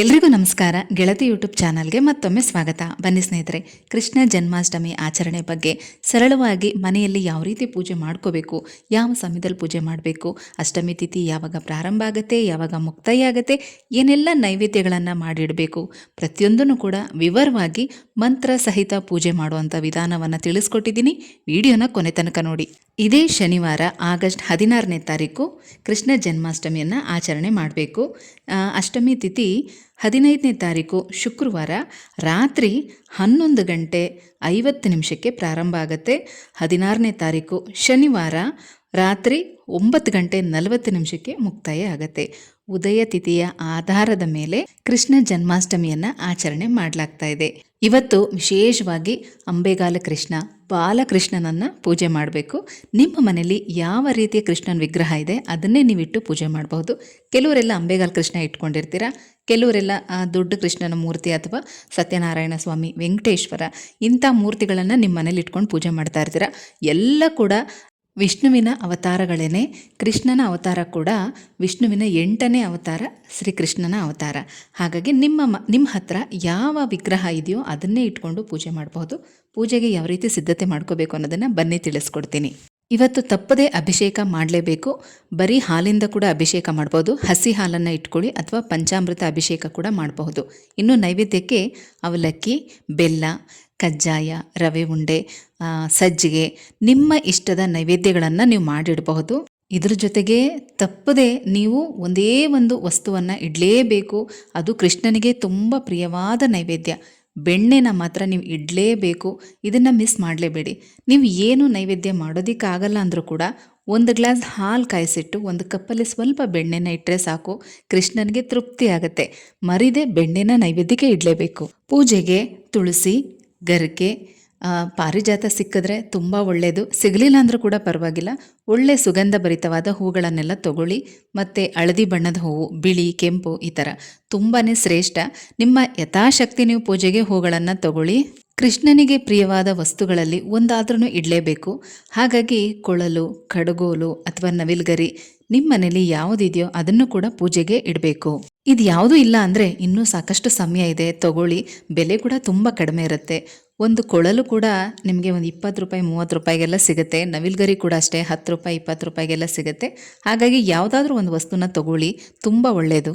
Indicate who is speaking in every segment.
Speaker 1: ಎಲ್ರಿಗೂ ನಮಸ್ಕಾರ. ಗೆಳತಿ ಯೂಟ್ಯೂಬ್ ಚಾನಲ್ಗೆ ಮತ್ತೊಮ್ಮೆ ಸ್ವಾಗತ. ಬನ್ನಿ ಸ್ನೇಹಿತರೆ, ಕೃಷ್ಣ ಜನ್ಮಾಷ್ಟಮಿ ಆಚರಣೆ ಬಗ್ಗೆ ಸರಳವಾಗಿ ಮನೆಯಲ್ಲಿ ಯಾವ ರೀತಿ ಪೂಜೆ ಮಾಡ್ಕೋಬೇಕು, ಯಾವ ಸಮಯದಲ್ಲಿ ಪೂಜೆ ಮಾಡಬೇಕು, ಅಷ್ಟಮಿ ತಿಥಿ ಯಾವಾಗ ಪ್ರಾರಂಭ ಆಗುತ್ತೆ, ಯಾವಾಗ ಮುಕ್ತಾಯ ಆಗುತ್ತೆ ಏನೆಲ್ಲ ನೈವೇದ್ಯಗಳನ್ನು ಮಾಡಿಡಬೇಕು, ಪ್ರತಿಯೊಂದನ್ನು ಕೂಡ ವಿವರವಾಗಿ ಮಂತ್ರ ಸಹಿತ ಪೂಜೆ ಮಾಡುವಂಥ ವಿಧಾನವನ್ನು ತಿಳಿಸ್ಕೊಟ್ಟಿದ್ದೀನಿ. ವಿಡಿಯೋನ ಕೊನೆ ತನಕ ನೋಡಿ. ಇದೇ ಶನಿವಾರ ಆಗಸ್ಟ್ ಹದಿನಾರನೇ ತಾರೀಕು ಕೃಷ್ಣ ಜನ್ಮಾಷ್ಟಮಿಯನ್ನು ಆಚರಣೆ ಮಾಡಬೇಕು. ಅಷ್ಟಮಿ ತಿಥಿ ಹದಿನೈದನೇ ತಾರೀಕು ಶುಕ್ರವಾರ ರಾತ್ರಿ ಹನ್ನೊಂದು ಗಂಟೆ ಐವತ್ತು ನಿಮಿಷಕ್ಕೆ ಪ್ರಾರಂಭ ಆಗುತ್ತೆ. ಹದಿನಾರನೇ ತಾರೀಕು ಶನಿವಾರ ರಾತ್ರಿ ಒಂಬತ್ತು ಗಂಟೆ ನಲವತ್ತು ನಿಮಿಷಕ್ಕೆ ಮುಕ್ತಾಯ ಆಗತ್ತೆ. ಉದಯ ತಿಥಿಯ ಆಧಾರದ ಮೇಲೆ ಕೃಷ್ಣ ಜನ್ಮಾಷ್ಟಮಿಯನ್ನ ಆಚರಣೆ ಮಾಡಲಾಗ್ತಾ ಇದೆ. ಇವತ್ತು ವಿಶೇಷವಾಗಿ ಅಂಬೆಗಾಲ ಕೃಷ್ಣ, ಬಾಲಕೃಷ್ಣನನ್ನ ಪೂಜೆ ಮಾಡಬೇಕು. ನಿಮ್ಮ ಮನೆಯಲ್ಲಿ ಯಾವ ರೀತಿಯ ಕೃಷ್ಣನ ವಿಗ್ರಹ ಇದೆ ಅದನ್ನೇ ನೀವಿಟ್ಟು ಪೂಜೆ ಮಾಡಬಹುದು. ಕೆಲವರೆಲ್ಲ ಅಂಬೆಗಾಲ ಕೃಷ್ಣ ಇಟ್ಕೊಂಡಿರ್ತೀರಾ? ಕೆಲವರೆಲ್ಲ ದೊಡ್ಡ ಕೃಷ್ಣನ ಮೂರ್ತಿ ಅಥವಾ ಸತ್ಯನಾರಾಯಣ ಸ್ವಾಮಿ ವೆಂಕಟೇಶ್ವರ ಇಂಥ ಮೂರ್ತಿಗಳನ್ನು ನಿಮ್ಮ ಮನೇಲಿ ಇಟ್ಕೊಂಡು ಪೂಜೆ ಮಾಡ್ತಾ ಇರ್ತೀರ? ಎಲ್ಲ ಕೂಡ ವಿಷ್ಣುವಿನ ಅವತಾರಗಳೇನೆ ಕೃಷ್ಣನ ಅವತಾರ ಕೂಡ ವಿಷ್ಣುವಿನ ಎಂಟನೇ ಅವತಾರ, ಶ್ರೀಕೃಷ್ಣನ ಅವತಾರ. ಹಾಗಾಗಿ ನಿಮ್ಮ ಮ, ನಿಮ್ಮ ಹತ್ರ ಯಾವ ವಿಗ್ರಹ ಇದೆಯೋ ಅದನ್ನೇ ಇಟ್ಕೊಂಡು ಪೂಜೆ ಮಾಡಬಹುದು. ಪೂಜೆಗೆ ಯಾವ ರೀತಿ ಸಿದ್ಧತೆ ಮಾಡ್ಕೋಬೇಕು ಅನ್ನೋದನ್ನು ಬನ್ನಿ ತಿಳಿಸ್ಕೊಡ್ತೀನಿ. ಇವತ್ತು ತಪ್ಪದೇ ಅಭಿಷೇಕ ಮಾಡಲೇಬೇಕು. ಬರೀ ಹಾಲಿಂದ ಕೂಡ ಅಭಿಷೇಕ ಮಾಡ್ಬೋದು ಹಸಿ ಹಾಲನ್ನು ಇಟ್ಕೊಳ್ಳಿ ಅಥವಾ ಪಂಚಾಮೃತ ಅಭಿಷೇಕ ಕೂಡ ಮಾಡಬಹುದು. ಇನ್ನು ನೈವೇದ್ಯಕ್ಕೆ ಅವಲಕ್ಕಿ, ಬೆಲ್ಲ ಕಜ್ಜಾಯ, ರವೆ ಉಂಡೆ ಸಜ್ಜಿಗೆ, ನಿಮ್ಮ ಇಷ್ಟದ ನೈವೇದ್ಯಗಳನ್ನು ನೀವು ಮಾಡಿಡಬಹುದು. ಇದ್ರ ಜೊತೆಗೆ ತಪ್ಪದೆ ನೀವು ಒಂದೇ ಒಂದು ವಸ್ತುವನ್ನು ಇಡಲೇಬೇಕು. ಅದು ಕೃಷ್ಣನಿಗೆ ತುಂಬ ಪ್ರಿಯವಾದ ನೈವೇದ್ಯ. ಬೆಣ್ಣೆನ ಮಾತ್ರ ನೀವು ಇಡಲೇಬೇಕು. ಇದನ್ನು ಮಿಸ್ ಮಾಡಲೇಬೇಡಿ. ನೀವು ಏನು ನೈವೇದ್ಯ ಮಾಡೋದಕ್ಕಾಗಲ್ಲ ಅಂದರೂ ಕೂಡ ಒಂದು ಗ್ಲಾಸ್ ಹಾಲು ಕಾಯಿಸಿಟ್ಟು ಒಂದು ಕಪ್ಪಲ್ಲಿ ಸ್ವಲ್ಪ ಬೆಣ್ಣೆನ ಇಟ್ಟರೆ ಸಾಕು. ಕೃಷ್ಣನಿಗೆ ತೃಪ್ತಿ ಆಗುತ್ತೆ. ಮರಿದೆ ಬೆಣ್ಣೆನ ನೈವೇದ್ಯಕ್ಕೆ ಇಡಲೇಬೇಕು. ಪೂಜೆಗೆ ತುಳಸಿ ಗರಿಕೆ ಪಾರಿಜಾತ ಸಿಕ್ಕಿದ್ರೆ ತುಂಬ ಒಳ್ಳೆಯದು ಸಿಗಲಿಲ್ಲ ಅಂದರೂ ಕೂಡ ಪರವಾಗಿಲ್ಲ. ಒಳ್ಳೆ ಸುಗಂಧ ಭರಿತವಾದ ಹೂಗಳನ್ನೆಲ್ಲ ತಗೊಳ್ಳಿ. ಮತ್ತು ಹಳದಿ ಬಣ್ಣದ ಹೂವು, ಬಿಳಿ, ಕೆಂಪು ಈ ಥರ ತುಂಬಾ ಶ್ರೇಷ್ಠ. ನಿಮ್ಮ ಯಥಾಶಕ್ತಿ ನೀವು ಪೂಜೆಗೆ ಹೂಗಳನ್ನು ತಗೊಳ್ಳಿ. ಕೃಷ್ಣನಿಗೆ ಪ್ರಿಯವಾದ ವಸ್ತುಗಳಲ್ಲಿ ಒಂದಾದ್ರೂ ಇಡಲೇಬೇಕು. ಹಾಗಾಗಿ ಕೊಳಲು, ಕಡಗೋಲು ಅಥವಾ ನವಿಲ್ಗರಿ ನಿಮ್ಮ ಮನೇಲಿ ಯಾವುದಿದೆಯೋ ಅದನ್ನು ಕೂಡ ಪೂಜೆಗೆ ಇಡಬೇಕು. ಇದು ಯಾವುದೂ ಇಲ್ಲ ಅಂದರೆ ಇನ್ನೂ ಸಾಕಷ್ಟು ಸಮಯ ಇದೆ, ತಗೊಳ್ಳಿ. ಬೆಲೆ ಕೂಡ ತುಂಬ ಕಡಿಮೆ ಇರುತ್ತೆ. ಒಂದು ಕೊಳಲು ಕೂಡ ನಿಮಗೆ ಒಂದು ಇಪ್ಪತ್ತು ರೂಪಾಯಿ, ಮೂವತ್ತು ರೂಪಾಯಿಗೆಲ್ಲ ಸಿಗುತ್ತೆ. ನವಿಲ್ಗರಿ ಕೂಡ ಅಷ್ಟೇ ಹತ್ತು ರೂಪಾಯಿ, ಇಪ್ಪತ್ತು ರೂಪಾಯಿಗೆಲ್ಲ ಸಿಗುತ್ತೆ. ಹಾಗಾಗಿ ಯಾವುದಾದ್ರೂ ಒಂದು ವಸ್ತುನ ತಗೊಳ್ಳಿ. ತುಂಬ ಒಳ್ಳೆಯದು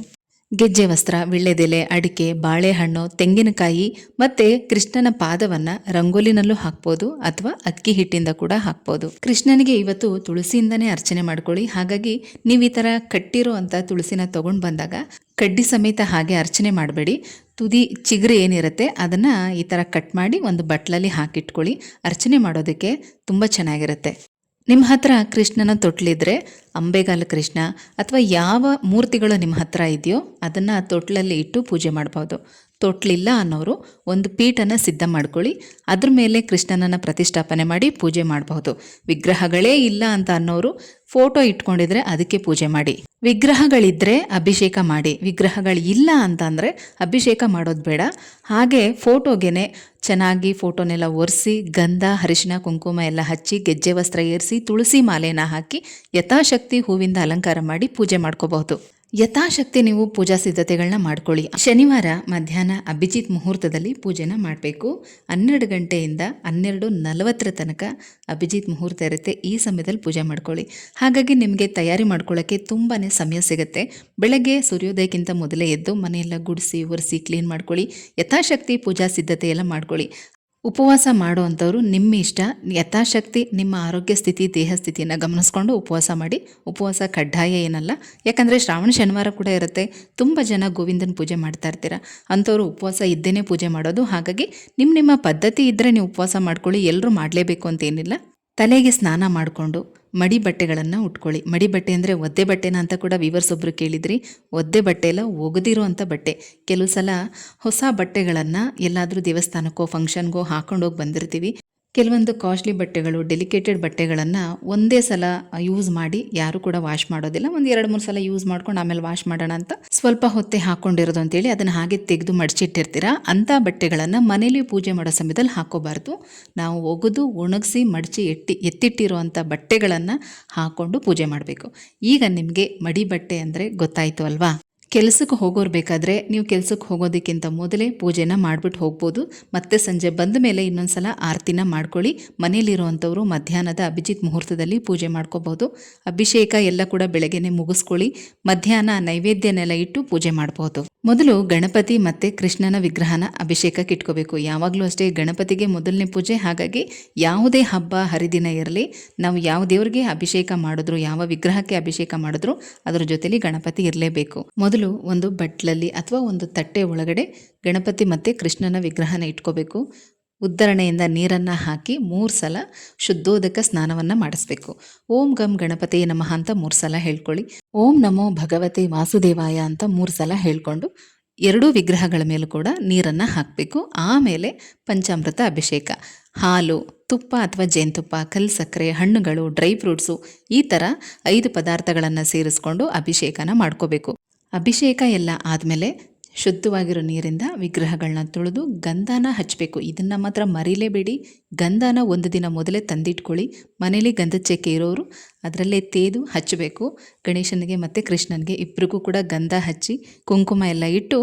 Speaker 1: ಗೆಜ್ಜೆ ವಸ್ತ್ರ, ವಿಳ್ಳೆದೆಲೆ, ಅಡಿಕೆ, ಬಾಳೆಹಣ್ಣು, ತೆಂಗಿನಕಾಯಿ ಮತ್ತೆ ಕೃಷ್ಣನ ಪಾದವನ್ನ ರಂಗೋಲಿನಲ್ಲೂ ಹಾಕ್ಬೋದು ಅಥವಾ ಅಕ್ಕಿ ಹಿಟ್ಟಿಂದ ಕೂಡ ಹಾಕ್ಬೋದು. ಕೃಷ್ಣನಿಗೆ ಇವತ್ತು ತುಳಸಿಯಿಂದನೇ ಅರ್ಚನೆ ಮಾಡ್ಕೊಳ್ಳಿ. ಹಾಗಾಗಿ ನೀವು ಈ ತರ ಕಟ್ಟಿರೋ ಅಂತ ತುಳಸಿನ ತಗೊಂಡು ಬಂದಾಗ ಕಡ್ಡಿ ಸಮೇತ ಹಾಗೆ ಅರ್ಚನೆ ಮಾಡಬೇಡಿ. ತುದಿ ಚಿಗುರು ಏನಿರುತ್ತೆ ಅದನ್ನು ಈ ಥರ ಕಟ್ ಮಾಡಿ ಒಂದು ಬಟ್ಲಲ್ಲಿ ಹಾಕಿಟ್ಕೊಳ್ಳಿ. ಅರ್ಚನೆ ಮಾಡೋದಕ್ಕೆ ತುಂಬ ಚೆನ್ನಾಗಿರುತ್ತೆ. ನಿಮ್ಮ ಹತ್ರ ಕೃಷ್ಣನ ತೊಟ್ಲಿದ್ರೆ, ಅಂಬೆಗಾಲ ಕೃಷ್ಣ, ಅಥವಾ ಯಾವ ಮೂರ್ತಿಗಳು ನಿಮ್ಮ ಹತ್ರ ಇದೆಯೋ ಅದನ್ನು ತೊಟ್ಲಲ್ಲಿ ಇಟ್ಟು ಪೂಜೆ ಮಾಡ್ಬೋದು. ತೊಟ್ಲಿಲ್ಲ ಅನ್ನೋರು ಒಂದು ಪೀಠನ ಸಿದ್ಧ ಮಾಡ್ಕೊಳ್ಳಿ. ಅದ್ರ ಮೇಲೆ ಕೃಷ್ಣನನ್ನು ಪ್ರತಿಷ್ಠಾಪನೆ ಮಾಡಿ ಪೂಜೆ ಮಾಡಬಹುದು. ವಿಗ್ರಹಗಳೇ ಇಲ್ಲ ಅಂತ ಅನ್ನೋರು ಫೋಟೋ ಇಟ್ಕೊಂಡಿದ್ರೆ ಅದಕ್ಕೆ ಪೂಜೆ ಮಾಡಿ. ವಿಗ್ರಹಗಳಿದ್ರೆ ಅಭಿಷೇಕ ಮಾಡಿ. ವಿಗ್ರಹಗಳು ಇಲ್ಲ ಅಂತ ಅಂದರೆ ಅಭಿಷೇಕ ಮಾಡೋದು ಬೇಡ. ಹಾಗೆ ಫೋಟೋಗೆನೆ ಚೆನ್ನಾಗಿ ಫೋಟೋನೆಲ್ಲ ಒರೆಸಿ, ಗಂಧ ಅರಿಶಿನ ಕುಂಕುಮ ಎಲ್ಲ ಹಚ್ಚಿ, ಗೆಜ್ಜೆ ವಸ್ತ್ರ ಏರಿಸಿ, ತುಳಸಿ ಮಾಲೆನ ಹಾಕಿ ಯಥಾಶಕ್ತಿ ಹೂವಿಂದ ಅಲಂಕಾರ ಮಾಡಿ ಪೂಜೆ ಮಾಡ್ಕೋಬಹುದು. ಯಥಾಶಕ್ತಿ ನೀವು ಪೂಜಾ ಸಿದ್ಧತೆಗಳನ್ನ ಮಾಡ್ಕೊಳ್ಳಿ. ಶನಿವಾರ ಮಧ್ಯಾಹ್ನ ಅಭಿಜಿತ್ ಮುಹೂರ್ತದಲ್ಲಿ ಪೂಜೆನ ಮಾಡಬೇಕು. ಹನ್ನೆರಡು ಗಂಟೆಯಿಂದ ಹನ್ನೆರಡು ನಲವತ್ತರ ತನಕ ಅಭಿಜಿತ್ ಮುಹೂರ್ತ ಇರುತ್ತೆ. ಈ ಸಮಯದಲ್ಲಿ ಪೂಜೆ ಮಾಡ್ಕೊಳ್ಳಿ. ಹಾಗಾಗಿ ನಿಮಗೆ ತಯಾರಿ ಮಾಡ್ಕೊಳ್ಳೋಕ್ಕೆ ತುಂಬಾ ಸಮಯ ಸಿಗುತ್ತೆ. ಬೆಳಗ್ಗೆ ಸೂರ್ಯೋದಯಕ್ಕಿಂತ ಮೊದಲೇ ಎದ್ದು ಮನೆಯೆಲ್ಲ ಗುಡಿಸಿ, ಒರೆಸಿ ಕ್ಲೀನ್ ಮಾಡ್ಕೊಳ್ಳಿ. ಯಥಾಶಕ್ತಿ ಪೂಜಾ ಸಿದ್ಧತೆ ಎಲ್ಲ ಮಾಡ್ಕೊಳ್ಳಿ. ಉಪವಾಸ ಮಾಡುವಂಥವ್ರು ನಿಮ್ಮ ಇಷ್ಟ, ಯಥಾಶಕ್ತಿ, ನಿಮ್ಮ ಆರೋಗ್ಯ ಸ್ಥಿತಿ, ದೇಹ ಸ್ಥಿತಿಯನ್ನು ಗಮನಿಸ್ಕೊಂಡು ಉಪವಾಸ ಮಾಡಿ. ಉಪವಾಸ ಕಡ್ಡಾಯ ಏನಲ್ಲ, ಯಾಕಂದರೆ ಶ್ರಾವಣ ಶನಿವಾರ ಕೂಡ ಇರುತ್ತೆ. ತುಂಬ ಜನ ಗೋವಿಂದನ ಪೂಜೆ ಮಾಡ್ತಾ ಇರ್ತೀರ. ಅಂಥವ್ರು ಉಪವಾಸ ಇದ್ದೇನೆ ಪೂಜೆ ಮಾಡೋದು. ಹಾಗಾಗಿ ನಿಮ್ಮ ನಿಮ್ಮ ಪದ್ಧತಿ ಇದ್ದರೆ ನೀವು ಉಪವಾಸ ಮಾಡ್ಕೊಳ್ಳಿ. ಎಲ್ಲರೂ ಮಾಡಲೇಬೇಕು ಅಂತೇನಿಲ್ಲ ತಲೆಗೆ ಸ್ನಾನ ಮಾಡಿಕೊಂಡು ಮಡಿ ಬಟ್ಟೆಗಳನ್ನು ಉಟ್ಕೊಳ್ಳಿ. ಮಡಿ ಬಟ್ಟೆ ಅಂದರೆ ಒದ್ದೆ ಬಟ್ಟೆನ ಅಂತ ಕೂಡ ವಿವರ್ಸ್ ಒಬ್ಬರು ಕೇಳಿದ್ರಿ. ಒದ್ದೆ ಬಟ್ಟೆ ಎಲ್ಲ ಬಟ್ಟೆ. ಕೆಲವು ಸಲ ಹೊಸ ಬಟ್ಟೆಗಳನ್ನು ಎಲ್ಲಾದರೂ ದೇವಸ್ಥಾನಕ್ಕೋ ಫಂಕ್ಷನ್ಗೋ ಹಾಕೊಂಡು ಹೋಗಿ ಬಂದಿರ್ತೀವಿ. ಕೆಲವೊಂದು ಕಾಸ್ಟ್ಲಿ ಬಟ್ಟೆಗಳು ಡೆಲಿಕೇಟೆಡ್ ಬಟ್ಟೆಗಳನ್ನು ಒಂದೇ ಸಲ ಯೂಸ್ ಮಾಡಿ ಯಾರು ಕೂಡ ವಾಶ್ ಮಾಡೋದಿಲ್ಲ. ಒಂದು ಎರಡು, ಮೂರು ಸಲ ಯೂಸ್ ಮಾಡ್ಕೊಂಡು ಆಮೇಲೆ ವಾಶ್ ಮಾಡೋಣ ಅಂತ ಸ್ವಲ್ಪ ಹೊತ್ತೆ ಹಾಕೊಂಡಿರೋದು ಅಂತೇಳಿ ಅದನ್ನು ಹಾಗೆ ತೆಗೆದು ಮಡಚಿಟ್ಟಿರ್ತೀರಾ? ಅಂಥ ಬಟ್ಟೆಗಳನ್ನು ಮನೇಲಿ ಪೂಜೆ ಮಾಡೋ ಸಮಯದಲ್ಲಿ ಹಾಕೋಬಾರ್ದು. ನಾವು ಒಗೆದು, ಒಣಗಿಸಿ, ಮಡಚಿ ಎಟ್ಟಿ ಎತ್ತಿಟ್ಟಿರೋ ಅಂಥ ಬಟ್ಟೆಗಳನ್ನು ಹಾಕೊಂಡು ಪೂಜೆ ಮಾಡಬೇಕು. ಈಗ ನಿಮಗೆ ಮಡಿ ಬಟ್ಟೆ ಅಂದರೆ ಗೊತ್ತಾಯಿತು ಅಲ್ವಾ? ಕೆಲಸಕ್ಕೆ ಹೋಗೋರು ಬೇಕಾದರೆ ನೀವು ಕೆಲಸಕ್ಕೆ ಹೋಗೋದಕ್ಕಿಂತ ಮೊದಲೇ ಪೂಜೆನ ಮಾಡಿಬಿಟ್ಟು ಹೋಗ್ಬೋದು. ಮತ್ತೆ ಸಂಜೆ ಬಂದ ಮೇಲೆ ಇನ್ನೊಂದ್ಸಲ ಆರತಿನ ಮಾಡ್ಕೊಳ್ಳಿ. ಮನೆಯಲ್ಲಿರುವಂಥವರು ಮಧ್ಯಾಹ್ನದ ಅಭಿಜಿತ್ ಮುಹೂರ್ತದಲ್ಲಿ ಪೂಜೆ ಮಾಡ್ಕೋಬಹುದು ಅಭಿಷೇಕ ಎಲ್ಲ ಕೂಡ ಬೆಳಗ್ಗೆನೆ ಮುಗಿಸ್ಕೊಳ್ಳಿ. ಮಧ್ಯಾಹ್ನ ನೈವೇದ್ಯನೆಲ್ಲ ಇಟ್ಟು ಪೂಜೆ ಮಾಡಬಹುದು ಮೊದಲು ಗಣಪತಿ ಮತ್ತೆ ಕೃಷ್ಣನ ವಿಗ್ರಹನ ಅಭಿಷೇಕಕ್ಕೆ ಇಟ್ಕೋಬೇಕು ಯಾವಾಗಲೂ ಅಷ್ಟೇ ಗಣಪತಿಗೆ ಮೊದಲನೇ ಪೂಜೆ. ಹಾಗಾಗಿ ಯಾವುದೇ ಹಬ್ಬ, ಹರಿದಿನ ಇರಲಿ, ನಾವು ಯಾವ ದೇವರಿಗೆ ಅಭಿಷೇಕ ಮಾಡಿದ್ರು, ಯಾವ ವಿಗ್ರಹಕ್ಕೆ ಅಭಿಷೇಕ ಮಾಡಿದ್ರು, ಅದರ ಜೊತೆಲಿ ಗಣಪತಿ ಇರಲೇಬೇಕು. ಮೊದಲು ಒಂದು ಬಟ್ಲಲ್ಲಿ ಅಥವಾ ಒಂದು ತಟ್ಟೆ ಒಳಗಡೆ ಗಣಪತಿ ಮತ್ತು ಕೃಷ್ಣನ ವಿಗ್ರಹನ ಇಟ್ಕೋಬೇಕು. ಉದ್ಧರಣೆಯಿಂದ ನೀರನ್ನು ಹಾಕಿ ಮೂರು ಸಲ ಶುದ್ಧೋದಕ ಸ್ನಾನವನ್ನು ಮಾಡಿಸ್ಬೇಕು. ಓಂ ಗಂ ಗಣಪತಿ ನಮಃ ಅಂತ ಮೂರು ಸಲ ಹೇಳ್ಕೊಳ್ಳಿ. ಓಂ ನಮೋ ಭಗವತಿ ವಾಸುದೇವಾಯ ಅಂತ ಮೂರು ಸಲ ಹೇಳ್ಕೊಂಡು ಎರಡೂ ವಿಗ್ರಹಗಳ ಮೇಲೂ ಕೂಡ ನೀರನ್ನು ಹಾಕಬೇಕು. ಆಮೇಲೆ ಪಂಚಾಮೃತ ಅಭಿಷೇಕ. ಹಾಲು, ತುಪ್ಪ ಅಥವಾ ಜೇನುತುಪ್ಪ ಕಲ್ ಸಕ್ಕರೆ, ಹಣ್ಣುಗಳು, ಡ್ರೈ ಫ್ರೂಟ್ಸು ಈ ಥರ ಐದು ಪದಾರ್ಥಗಳನ್ನು ಸೇರಿಸ್ಕೊಂಡು ಅಭಿಷೇಕನ ಮಾಡ್ಕೋಬೇಕು. ಅಭಿಷೇಕ ಎಲ್ಲ ಆದಮೇಲೆ ಶುದ್ಧವಾಗಿರೋ ನೀರಿಂದ ವಿಗ್ರಹಗಳನ್ನ ತೊಳೆದು ಗಂಧನ ಹಚ್ಚಬೇಕು ಇದನ್ನು ಮಾತ್ರ ಮರಿಲೇಬೇಡಿ. ಗಂಧನ ಒಂದು ದಿನ ಮೊದಲೇ ತಂದಿಟ್ಕೊಳ್ಳಿ. ಮನೇಲಿ ಗಂಧದ ಚೆಕ್ಕೆ ಇರೋರು ಅದರಲ್ಲೇ ತೇದು ಹಚ್ಚಬೇಕು ಗಣೇಶನಿಗೆ ಮತ್ತು ಕೃಷ್ಣನಿಗೆ ಇಬ್ಬರಿಗೂ ಕೂಡ ಗಂಧ ಹಚ್ಚಿ ಕುಂಕುಮ ಎಲ್ಲ ಇಟ್ಟು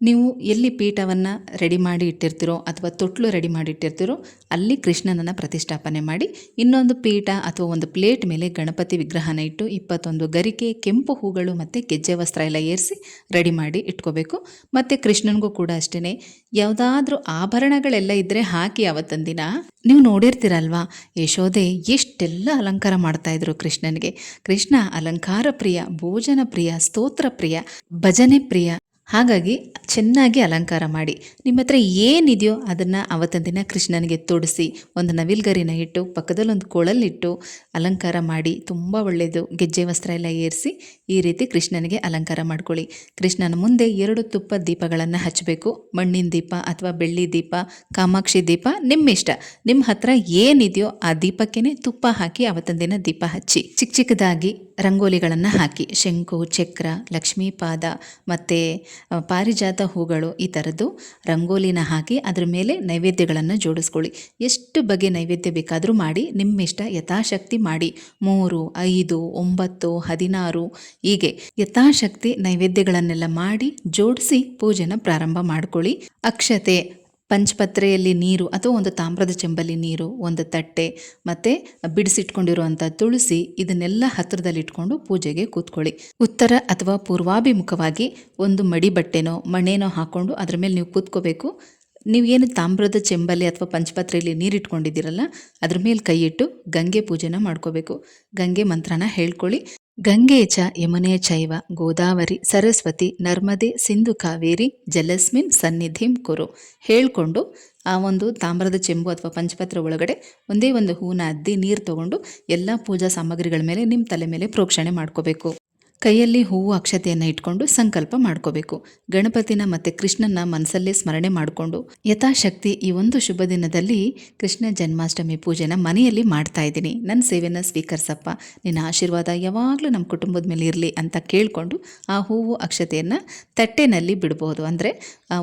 Speaker 1: ನೀವು ಎಲ್ಲಿ ಪೀಠವನ್ನು ರೆಡಿ ಮಾಡಿ ಇಟ್ಟಿರ್ತೀರೋ ಅಥವಾ ತೊಟ್ಲು ರೆಡಿ ಮಾಡಿ ಇಟ್ಟಿರ್ತೀರೋ ಅಲ್ಲಿ ಕೃಷ್ಣನನ್ನು ಪ್ರತಿಷ್ಠಾಪನೆ ಮಾಡಿ, ಇನ್ನೊಂದು ಪೀಠ ಅಥವಾ ಒಂದು ಪ್ಲೇಟ್ ಮೇಲೆ ಗಣಪತಿ ವಿಗ್ರಹನ ಇಟ್ಟು ಇಪ್ಪತ್ತೊಂದು ಗರಿಕೆ, ಕೆಂಪು ಹೂಗಳು ಮತ್ತು ಗೆಜ್ಜೆ ವಸ್ತ್ರ ಎಲ್ಲ ಏರಿಸಿ ರೆಡಿ ಮಾಡಿ ಇಟ್ಕೋಬೇಕು. ಮತ್ತು ಕೃಷ್ಣನಿಗೂ ಕೂಡ ಅಷ್ಟೇ ಯಾವುದಾದ್ರೂ ಆಭರಣಗಳೆಲ್ಲ ಇದ್ದರೆ ಹಾಕಿ ಅವತ್ತೊಂದು ದಿನ. ನೀವು ನೋಡಿರ್ತೀರಲ್ವಾ ಯಶೋದೆ ಎಷ್ಟೆಲ್ಲ ಅಲಂಕಾರ ಮಾಡ್ತಾಯಿದ್ರು ಕೃಷ್ಣನಿಗೆ. ಕೃಷ್ಣ ಅಲಂಕಾರ ಪ್ರಿಯ, ಭೋಜನ ಪ್ರಿಯ, ಸ್ತೋತ್ರ ಪ್ರಿಯ, ಭಜನೆ ಪ್ರಿಯ. ಹಾಗಾಗಿ ಚೆನ್ನಾಗಿ ಅಲಂಕಾರ ಮಾಡಿ. ನಿಮ್ಮ ಹತ್ರ ಏನಿದೆಯೋ ಅದನ್ನು ಅವತ್ತಿನ ದಿನ ಕೃಷ್ಣನಿಗೆ ತೊಡಿಸಿ, ಒಂದು ನವಿಲ್ಗರಿನ ಇಟ್ಟು ಪಕ್ಕದಲ್ಲೊಂದು ಕೊಳಲಿಟ್ಟು ಅಲಂಕಾರ ಮಾಡಿ, ತುಂಬ ಒಳ್ಳೆಯದು ಗೆಜ್ಜೆ ವಸ್ತ್ರ ಎಲ್ಲ ಏರಿಸಿ ಈ ರೀತಿ ಕೃಷ್ಣನಿಗೆ ಅಲಂಕಾರ ಮಾಡ್ಕೊಳ್ಳಿ. ಕೃಷ್ಣನ ಮುಂದೆ ಎರಡು ತುಪ್ಪ ದೀಪಗಳನ್ನು ಹಚ್ಚಬೇಕು ಮಣ್ಣಿನ ದೀಪ ಅಥವಾ ಬೆಳ್ಳಿ ದೀಪ, ಕಾಮಾಕ್ಷಿ ದೀಪ, ನಿಮ್ಮ ಇಷ್ಟ. ನಿಮ್ಮ ಹತ್ರ ಏನಿದೆಯೋ ಆ ದೀಪಕ್ಕೇ ತುಪ್ಪ ಹಾಕಿ ಅವತ್ತಿನ ದಿನ ದೀಪ ಹಚ್ಚಿ. ಚಿಕ್ಕ ಚಿಕ್ಕದಾಗಿ ರಂಗೋಲಿಗಳನ್ನು ಹಾಕಿ. ಶಂಕು, ಚಕ್ರ ಲಕ್ಷ್ಮೀಪಾದ ಮತ್ತು ಪಾರಿಜಾತ ಹೂಗಳು ಈ ಥರದ್ದು ರಂಗೋಲಿನ ಹಾಕಿ ಅದರ ಮೇಲೆ ನೈವೇದ್ಯಗಳನ್ನು ಜೋಡಿಸ್ಕೊಳ್ಳಿ. ಎಷ್ಟು ಬಗೆ ನೈವೇದ್ಯ ಬೇಕಾದರೂ ಮಾಡಿ ನಿಮ್ಮ ಇಷ್ಟ ಯಥಾಶಕ್ತಿ ಮಾಡಿ. ಮೂರು, ಐದು, ಒಂಬತ್ತು, ಹದಿನಾರು ಹೀಗೆ ಯಥಾಶಕ್ತಿ ನೈವೇದ್ಯಗಳನ್ನೆಲ್ಲ ಮಾಡಿ ಜೋಡಿಸಿ ಪೂಜೆನ ಪ್ರಾರಂಭ ಮಾಡ್ಕೊಳ್ಳಿ. ಅಕ್ಷತೆ ಪಂಚಪತ್ರೆಯಲ್ಲಿ ನೀರು ಅಥವಾ ಒಂದು ತಾಮ್ರದ ಚೆಂಬಲ್ಲಿ ನೀರು, ಒಂದು ತಟ್ಟೆ ಮತ್ತು ಬಿಡಿಸಿಟ್ಕೊಂಡಿರುವಂಥ ತುಳಸಿ ಇದನ್ನೆಲ್ಲ ಹತ್ತಿರದಲ್ಲಿಟ್ಕೊಂಡು ಪೂಜೆಗೆ ಕೂತ್ಕೊಳ್ಳಿ. ಉತ್ತರ ಅಥವಾ ಪೂರ್ವಾಭಿಮುಖವಾಗಿ ಒಂದು ಮಡಿ ಬಟ್ಟೆನೋ ಮಣೆನೋ ಹಾಕ್ಕೊಂಡು ಅದ್ರ ಮೇಲೆ ನೀವು ಕೂತ್ಕೋಬೇಕು. ನೀವೇನು ತಾಮ್ರದ ಚೆಂಬಲ್ಲಿ ಅಥವಾ ಪಂಚಪತ್ರೆಯಲ್ಲಿ ನೀರಿಟ್ಕೊಂಡಿದ್ದೀರಲ್ಲ, ಅದ್ರ ಮೇಲೆ ಕೈ ಇಟ್ಟು ಗಂಗೆ ಪೂಜೆನ ಮಾಡ್ಕೋಬೇಕು. ಗಂಗೆ ಮಂತ್ರನ ಹೇಳ್ಕೊಳ್ಳಿ. ಗಂಗೆ ಚ ಯಮುನೆ ಚೈವ, ಗೋದಾವರಿ, ಸರಸ್ವತಿ, ನರ್ಮದೆ, ಸಿಂಧು ಕಾವೇರಿ, ಜಲಸ್ಮಿನ್ ಸನ್ನಿಧಿಂ ಕುರು. ಹೇಳ್ಕೊಂಡು ಆ ಒಂದು ತಾಮ್ರದ ಚೆಂಬು ಅಥವಾ ಪಂಚಪತ್ರ ಒಳಗಡೆ ಒಂದೇ ಒಂದು ಹೂನ ಅದ್ದಿ ನೀರು ತಗೊಂಡು ಎಲ್ಲ ಪೂಜಾ ಸಾಮಗ್ರಿಗಳ ಮೇಲೆ ನಿಮ್ಮ ತಲೆ ಮೇಲೆ ಪ್ರೋಕ್ಷಣೆ ಮಾಡ್ಕೋಬೇಕು. ಕೈಯಲ್ಲಿ ಹೂವು ಅಕ್ಷತೆಯನ್ನು ಇಟ್ಕೊಂಡು ಸಂಕಲ್ಪ ಮಾಡ್ಕೋಬೇಕು. ಗಣಪತಿನ ಮತ್ತು ಕೃಷ್ಣನ ಮನಸ್ಸಲ್ಲೇ ಸ್ಮರಣೆ ಮಾಡಿಕೊಂಡು ಯಥಾಶಕ್ತಿ ಈ ಒಂದು ಶುಭ ದಿನದಲ್ಲಿ ಕೃಷ್ಣ ಜನ್ಮಾಷ್ಟಮಿ ಪೂಜೆನ ಮನೆಯಲ್ಲಿ ಮಾಡ್ತಾ ಇದ್ದೀನಿ. ನನ್ನ ಸೇವೆನ ಸ್ವೀಕರಿಸಪ್ಪ. ನಿನ್ನ ಆಶೀರ್ವಾದ ಯಾವಾಗಲೂ ನಮ್ಮ ಕುಟುಂಬದ ಮೇಲೆ ಇರಲಿ ಅಂತ ಕೇಳಿಕೊಂಡು ಆ ಹೂವು ಅಕ್ಷತೆಯನ್ನು ತಟ್ಟೆನಲ್ಲಿ ಬಿಡ್ಬೋದು. ಅಂದರೆ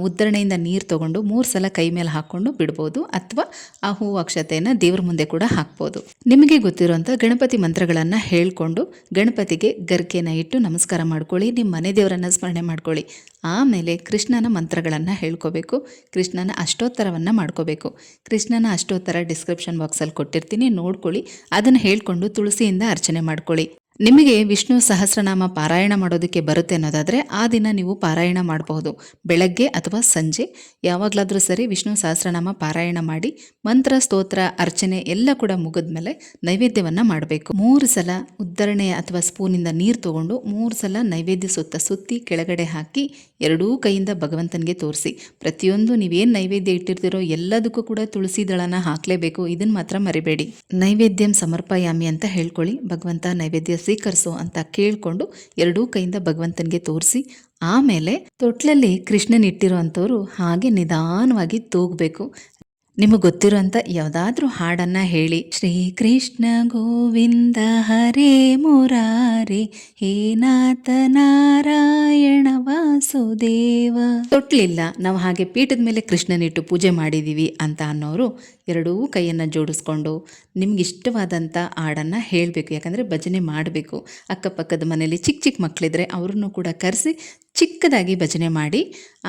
Speaker 1: ಉದ್ದರಣೆಯಿಂದ ನೀರು ತಗೊಂಡು ಮೂರು ಸಲ ಕೈ ಮೇಲೆ ಹಾಕ್ಕೊಂಡು ಬಿಡ್ಬೋದು ಅಥವಾ ಆ ಹೂವು ಅಕ್ಷತೆಯನ್ನು ದೇವ್ರ ಮುಂದೆ ಕೂಡ ಹಾಕ್ಬೋದು. ನಿಮಗೆ ಗೊತ್ತಿರುವಂಥ ಗಣಪತಿ ಮಂತ್ರಗಳನ್ನು ಹೇಳಿಕೊಂಡು ಗಣಪತಿಗೆ ಗರ್ಕೆನ ಇಟ್ಟು ನಮಸ್ಕಾರ ಮಾಡ್ಕೊಳ್ಳಿ ನಿಮ್ಮ ಮನೆ ದೇವರನ್ನು ಸ್ಮರಣೆ ಮಾಡ್ಕೊಳ್ಳಿ. ಆಮೇಲೆ ಕೃಷ್ಣನ ಮಂತ್ರಗಳನ್ನು ಹೇಳ್ಕೋಬೇಕು. ಕೃಷ್ಣನ ಅಷ್ಟೋತ್ತರವನ್ನು ಮಾಡ್ಕೋಬೇಕು. ಕೃಷ್ಣನ ಅಷ್ಟೋತ್ತರ ಡಿಸ್ಕ್ರಿಪ್ಷನ್ ಬಾಕ್ಸಲ್ಲಿ ಕೊಟ್ಟಿರ್ತೀನಿ, ನೋಡ್ಕೊಳ್ಳಿ. ಅದನ್ನು ಹೇಳ್ಕೊಂಡು ತುಳಸಿಯಿಂದ ಅರ್ಚನೆ ಮಾಡ್ಕೊಳ್ಳಿ. ನಿಮಗೆ ವಿಷ್ಣು ಸಹಸ್ರನಾಮ ಪಾರಾಯಣ ಮಾಡೋದಕ್ಕೆ ಬರುತ್ತೆ ಅನ್ನೋದಾದರೆ ಆ ದಿನ ನೀವು ಪಾರಾಯಣ ಮಾಡಬಹುದು. ಬೆಳಗ್ಗೆ ಅಥವಾ ಸಂಜೆ. ಯಾವಾಗಲಾದರೂ ಸರಿ ವಿಷ್ಣು ಸಹಸ್ರನಾಮ ಪಾರಾಯಣ ಮಾಡಿ, ಮಂತ್ರ, ಸ್ತೋತ್ರ, ಅರ್ಚನೆ ಎಲ್ಲ ಕೂಡ ಮುಗಿದ ಮೇಲೆ ನೈವೇದ್ಯವನ್ನು ಮಾಡಬೇಕು. ಮೂರು ಸಲ ಉದ್ದರಣೆ ಅಥವಾ ಸ್ಪೂನಿಂದ ನೀರು ತಗೊಂಡು ಮೂರು ಸಲ ನೈವೇದ್ಯ ಸುತ್ತ ಸುತ್ತಿ ಕೆಳಗಡೆ ಹಾಕಿ ಎರಡೂ ಕೈಯಿಂದ ಭಗವಂತನಿಗೆ ತೋರಿಸಿ. ಪ್ರತಿಯೊಂದು ನೀವೇನು ನೈವೇದ್ಯ ಇಟ್ಟಿರ್ತೀರೋ ಎಲ್ಲದಕ್ಕೂ ಕೂಡ ತುಳಸಿ ದಳನ ಹಾಕಲೇಬೇಕು. ಇದನ್ನು ಮಾತ್ರ ಮರಿಬೇಡಿ. ನೈವೇದ್ಯಂ ಸಮರ್ಪಯಾಮಿ ಅಂತ ಹೇಳ್ಕೊಳ್ಳಿ. ಭಗವಂತ ನೈವೇದ್ಯ ಸ್ವೀಕರಿಸು ಅಂತ ಕೇಳಿಕೊಂಡು ಎರಡೂ ಕೈಯಿಂದ ಭಗವಂತನಿಗೆ ತೋರಿಸಿ ಆಮೇಲೆ ತೊಟ್ಲಲ್ಲಿ ಕೃಷ್ಣನಿಟ್ಟಿರುವಂಥವ್ರು ಹಾಗೆ ನಿಧಾನವಾಗಿ ತೂಗಬೇಕು. ನಿಮಗೆ ಗೊತ್ತಿರೋಂಥ ಯಾವುದಾದ್ರೂ ಹಾಡನ್ನು ಹೇಳಿ. ಶ್ರೀ ಕೃಷ್ಣ ಗೋವಿಂದ ಹರೇ ಮುರಾರಿ, ಹೇ ನಾಥ ನಾರಾಯಣ ವಾಸುದೇವ. ತೊಟ್ಲಿಲ್ಲ, ನಾವು ಹಾಗೆ ಪೀಠದ ಮೇಲೆ ಕೃಷ್ಣನಿಟ್ಟು ಪೂಜೆ ಮಾಡಿದ್ದೀವಿ ಅಂತ ಅನ್ನೋರು ಎರಡೂ ಕೈಯನ್ನು ಜೋಡಿಸ್ಕೊಂಡು ನಿಮ್ಗೆ ಇಷ್ಟವಾದಂಥ ಹಾಡನ್ನು ಹೇಳಬೇಕು. ಯಾಕಂದರೆ ಭಜನೆ ಮಾಡಬೇಕು. ಅಕ್ಕಪಕ್ಕದ ಮನೆಯಲ್ಲಿ ಚಿಕ್ಕ ಚಿಕ್ಕ ಮಕ್ಕಳಿದ್ರೆ ಅವ್ರನ್ನೂ ಕೂಡ ಕರೆಸಿ ಚಿಕ್ಕದಾಗಿ ಭಜನೆ ಮಾಡಿ,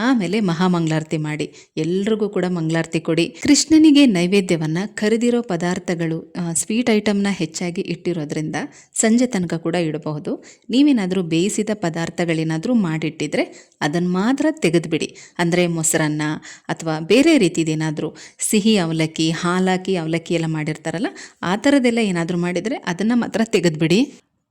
Speaker 1: ಆಮೇಲೆ ಮಹಾಮಂಗಳಾರತಿ ಮಾಡಿ. ಎಲ್ರಿಗೂ ಕೂಡ ಮಂಗಳಾರತಿ ಕೊಡಿ. ಕೃಷ್ಣನಿಗೆ ನೈವೇದ್ಯವನ್ನು ಕರೆದಿರೋ ಪದಾರ್ಥಗಳು ಸ್ವೀಟ್ ಐಟಮ್ನ ಹೆಚ್ಚಾಗಿ ಇಟ್ಟಿರೋದ್ರಿಂದ ಸಂಜೆ ತನಕ ಕೂಡ ಇಡಬಹುದು. ನೀವೇನಾದರೂ ಬೇಯಿಸಿದ ಪದಾರ್ಥಗಳೇನಾದರೂ ಮಾಡಿಟ್ಟಿದ್ರೆ ಅದನ್ನು ಮಾತ್ರ ತೆಗೆದುಬಿಡಿ. ಅಂದರೆ ಮೊಸರನ್ನ ಅಥವಾ ಬೇರೆ ರೀತಿದೇನಾದರೂ ಸಿಹಿ ಅವಲಕ್ಕಿ, ಹಾಲಾಕಿ, ಅವಲಕ್ಕಿ ಎಲ್ಲ ಮಾಡಿರ್ತಾರಲ್ಲ, ಆ ಥರದ್ದೆಲ್ಲ ಏನಾದರೂ ಮಾಡಿದರೆ ಅದನ್ನು ಮಾತ್ರ ತೆಗೆದುಬಿಡಿ.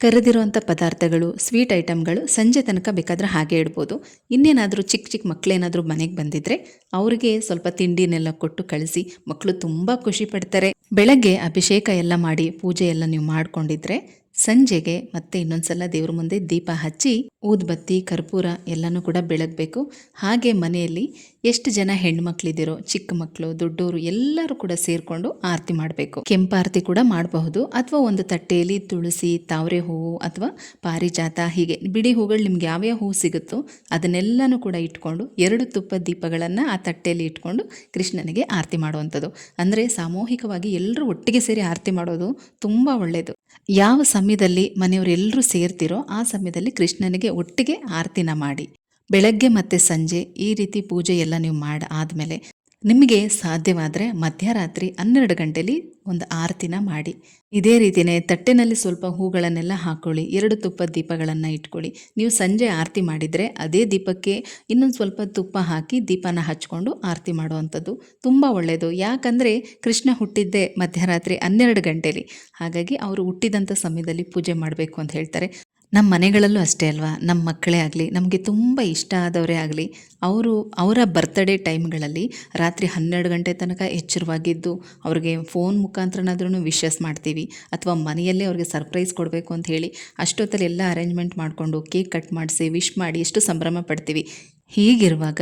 Speaker 1: ಕರೆದಿರುವಂಥ ಪದಾರ್ಥಗಳು ಸ್ವೀಟ್ ಐಟಮ್ಗಳು ಸಂಜೆ ತನಕ ಬೇಕಾದರೆ ಹಾಗೆ ಇಡ್ಬೋದು. ಇನ್ನೇನಾದರೂ ಚಿಕ್ಕ ಚಿಕ್ಕ ಮಕ್ಕಳೇನಾದರೂ ಮನೆಗೆ ಬಂದಿದ್ರೆ ಅವರಿಗೆ ಸ್ವಲ್ಪ ತಿಂಡಿನೆಲ್ಲ ಕೊಟ್ಟು ಕಳಿಸಿ ಮಕ್ಕಳು ತುಂಬ ಖುಷಿ ಪಡ್ತಾರೆ. ಬೆಳಗ್ಗೆ ಅಭಿಷೇಕ ಎಲ್ಲ ಮಾಡಿ ಪೂಜೆ ಎಲ್ಲ ನೀವು ಮಾಡ್ಕೊಂಡಿದ್ರೆ ಸಂಜೆಗೆ ಮತ್ತೆ ಇನ್ನೊಂದ್ಸಲ ದೇವ್ರ ಮುಂದೆ ದೀಪ ಹಚ್ಚಿ, ಊದ್ಬತ್ತಿ, ಕರ್ಪೂರ ಎಲ್ಲನೂ ಕೂಡ ಬೆಳಗಬೇಕು. ಹಾಗೆ ಮನೆಯಲ್ಲಿ ಎಷ್ಟು ಜನ ಹೆಣ್ಮಕ್ಳಿದಿರೋ ಚಿಕ್ಕ ಮಕ್ಕಳು ದೊಡ್ಡವರು ಎಲ್ಲರೂ ಕೂಡ ಸೇರಿಕೊಂಡು ಆರತಿ ಮಾಡಬೇಕು. ಕೆಂಪಾರತಿ ಕೂಡ ಮಾಡಬಹುದು. ಅಥವಾ ಒಂದು ತಟ್ಟೆಯಲ್ಲಿ ತುಳಸಿ, ತಾವರೆ ಹೂವು ಅಥವಾ ಪಾರಿಜಾತ ಹೀಗೆ ಬಿಡಿ ಹೂಗಳು ನಿಮ್ಗೆ ಯಾವ್ಯಾವ ಹೂವು ಸಿಗುತ್ತೋ ಅದನ್ನೆಲ್ಲನೂ ಕೂಡ ಇಟ್ಕೊಂಡು ಎರಡು ತುಪ್ಪ ದೀಪಗಳನ್ನು ಆ ತಟ್ಟೆಯಲ್ಲಿ ಇಟ್ಕೊಂಡು ಕೃಷ್ಣನಿಗೆ ಆರತಿ ಮಾಡುವಂಥದ್ದು. ಅಂದರೆ ಸಾಮೂಹಿಕವಾಗಿ ಎಲ್ಲರೂ ಒಟ್ಟಿಗೆ ಸೇರಿ ಆರತಿ ಮಾಡೋದು ತುಂಬ ಒಳ್ಳೆಯದು ಯಾವ ಸಮಯದಲ್ಲಿ ಮನೆಯವರೆಲ್ಲರೂ ಸೇರ್ತಿರೋ ಆ ಸಮಯದಲ್ಲಿ ಕೃಷ್ಣನಿಗೆ ಒಟ್ಟಿಗೆ ಆರತಿನ ಮಾಡಿ. ಬೆಳಗ್ಗೆ ಮತ್ತು ಸಂಜೆ ಈ ರೀತಿ ಪೂಜೆ ಎಲ್ಲ ನೀವು ಮಾಡಿ ಆದಮೇಲೆ ನಿಮಗೆ ಸಾಧ್ಯವಾದರೆ ಮಧ್ಯರಾತ್ರಿ ಹನ್ನೆರಡು ಗಂಟೆಲಿ ಒಂದು ಆರತಿನ ಮಾಡಿ. ಇದೇ ರೀತಿಯೇ ತಟ್ಟೆನಲ್ಲಿ ಸ್ವಲ್ಪ ಹೂಗಳನ್ನೆಲ್ಲ ಹಾಕ್ಕೊಳ್ಳಿ ಎರಡು ತುಪ್ಪದ ದೀಪಗಳನ್ನು ಇಟ್ಕೊಳ್ಳಿ. ನೀವು ಸಂಜೆ ಆರತಿ ಮಾಡಿದರೆ ಅದೇ ದೀಪಕ್ಕೆ ಇನ್ನೊಂದು ಸ್ವಲ್ಪ ತುಪ್ಪ ಹಾಕಿ ದೀಪನ ಹಚ್ಕೊಂಡು ಆರತಿ ಮಾಡುವಂಥದ್ದು ತುಂಬ ಒಳ್ಳೆಯದು ಯಾಕಂದರೆ ಕೃಷ್ಣ ಹುಟ್ಟಿದ್ದೇ ಮಧ್ಯರಾತ್ರಿ ಹನ್ನೆರಡು ಗಂಟೆಲಿ. ಹಾಗಾಗಿ ಅವರು ಹುಟ್ಟಿದಂಥ ಸಮಯದಲ್ಲಿ ಪೂಜೆ ಮಾಡಬೇಕು ಅಂತ ಹೇಳ್ತಾರೆ. ನಮ್ಮ ಮನೆಗಳಲ್ಲೂ ಅಷ್ಟೇ ಅಲ್ವಾ? ನಮ್ಮ ಮಕ್ಕಳೇ ಆಗಲಿ, ನಮಗೆ ತುಂಬ ಇಷ್ಟ ಆದವರೇ ಆಗಲಿ, ಅವರು ಅವರ ಬರ್ತ್ಡೇ ಟೈಮ್ಗಳಲ್ಲಿ ರಾತ್ರಿ ಹನ್ನೆರಡು ಗಂಟೆ ತನಕ ಎಚ್ಚರವಾಗಿದ್ದು, ಅವ್ರಿಗೆ ಫೋನ್ ಮುಖಾಂತರನಾದ್ರೂ ವಿಶಸ್ ಮಾಡ್ತೀವಿ, ಅಥವಾ ಮನೆಯಲ್ಲೇ ಅವ್ರಿಗೆ ಸರ್ಪ್ರೈಸ್ ಕೊಡಬೇಕು ಅಂತ ಹೇಳಿ ಅಷ್ಟೊತ್ತಲ್ಲಿ ಎಲ್ಲ ಅರೇಂಜ್ಮೆಂಟ್ ಮಾಡಿಕೊಂಡು ಕೇಕ್ ಕಟ್ ಮಾಡಿಸಿ ವಿಶ್ ಮಾಡಿ ಎಷ್ಟು ಸಂಭ್ರಮ ಪಡ್ತೀವಿ. ಹೀಗಿರುವಾಗ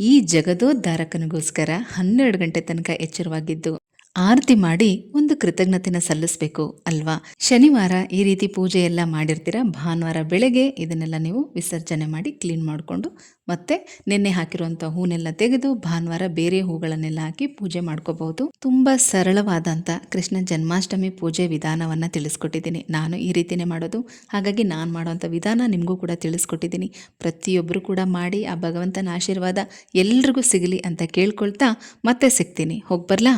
Speaker 1: ಈ ಜಗದೋದ್ಧಾರಕನಿಗೋಸ್ಕರ ಹನ್ನೆರಡು ಗಂಟೆ ತನಕ ಎಚ್ಚರವಾಗಿದ್ದು ಆರತಿ ಮಾಡಿ ಒಂದು ಕೃತಜ್ಞತೆನ ಸಲ್ಲಿಸಬೇಕು ಅಲ್ವಾ? ಶನಿವಾರ ಈ ರೀತಿ ಪೂಜೆ ಎಲ್ಲ ಮಾಡಿರ್ತೀರ? ಭಾನುವಾರ ಬೆಳಗ್ಗೆ ಇದನ್ನೆಲ್ಲ ನೀವು ವಿಸರ್ಜನೆ ಮಾಡಿ ಕ್ಲೀನ್ ಮಾಡಿಕೊಂಡು ಮತ್ತೆ ನಿನ್ನೆ ಹಾಕಿರುವಂಥ ಹೂನೆಲ್ಲ ತೆಗೆದು ಭಾನುವಾರ ಬೇರೆ ಹೂಗಳನ್ನೆಲ್ಲ ಹಾಕಿ ಪೂಜೆ ಮಾಡ್ಕೋಬಹುದು. ತುಂಬಾ ಸರಳವಾದಂಥ ಕೃಷ್ಣ ಜನ್ಮಾಷ್ಟಮಿ ಪೂಜೆ ವಿಧಾನವನ್ನು ತಿಳಿಸ್ಕೊಟ್ಟಿದ್ದೀನಿ. ನಾನು ಈ ರೀತಿನೇ ಮಾಡೋದು. ಹಾಗಾಗಿ ನಾನು ಮಾಡೋವಂಥ ವಿಧಾನ ನಿಮಗೂ ಕೂಡ ತಿಳಿಸ್ಕೊಟ್ಟಿದ್ದೀನಿ. ಪ್ರತಿಯೊಬ್ಬರು ಕೂಡ ಮಾಡಿ, ಆ ಭಗವಂತನ ಆಶೀರ್ವಾದ ಎಲ್ರಿಗೂ ಸಿಗಲಿ ಅಂತ ಕೇಳ್ಕೊಳ್ತಾ ಮತ್ತೆ ಸಿಗ್ತೀನಿ. ಹೋಗಿ ಬರ್ಲಾ